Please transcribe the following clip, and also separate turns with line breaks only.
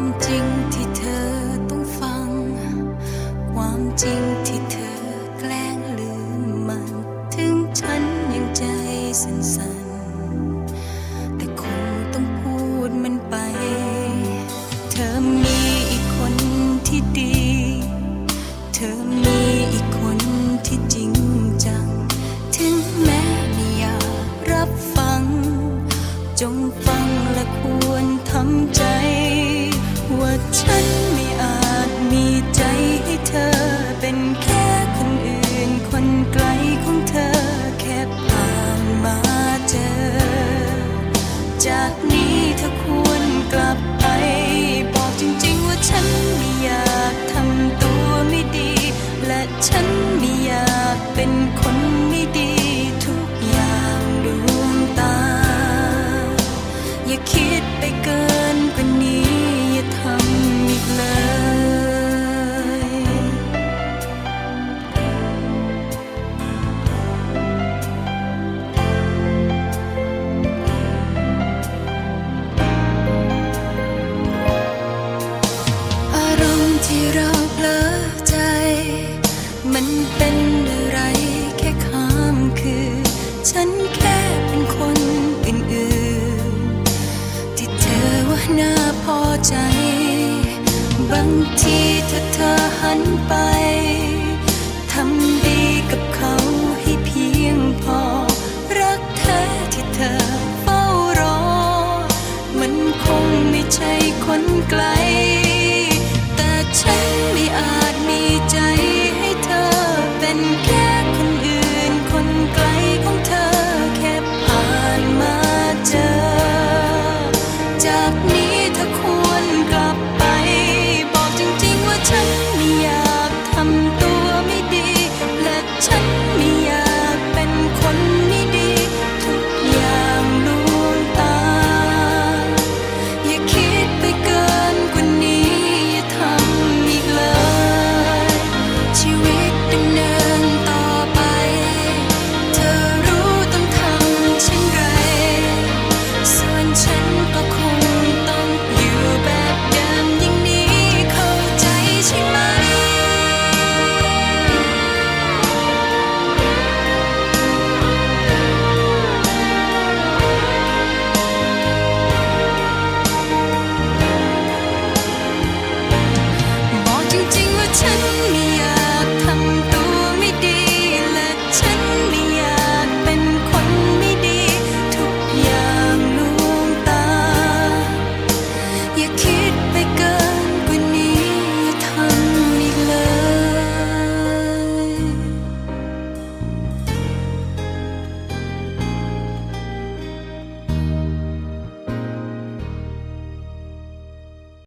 ความจริงที่เธอต้องฟัง ความจริงที่เธอแกล้งลืมมัน ถึงฉันยังใจสั่น ฉันไม่อาจมีใจให้เธอ เป็นแค่คนอื่น คนไกลของเธอ แค่ผ่านมาเจอ จากนี้เธอควรกลับไป บอกจริงๆว่าฉันไม่อยากทำตัวไม่ดี และฉันไม่อยากเป็นคนไม่ดีทุกอย่างดวงตา อย่าคิดไปเกิน ใจมันเป็นอะไรแค่ข้ามคือฉันแค่เป็นคนอื่นๆที่เธอว่าน่าพอใจบางทีถ้าเธอหันไป ทำดีกับเขาให้เพียงพอ รักแท้ที่เธอเฝ้ารอ มันคงไม่ใช่คนไกล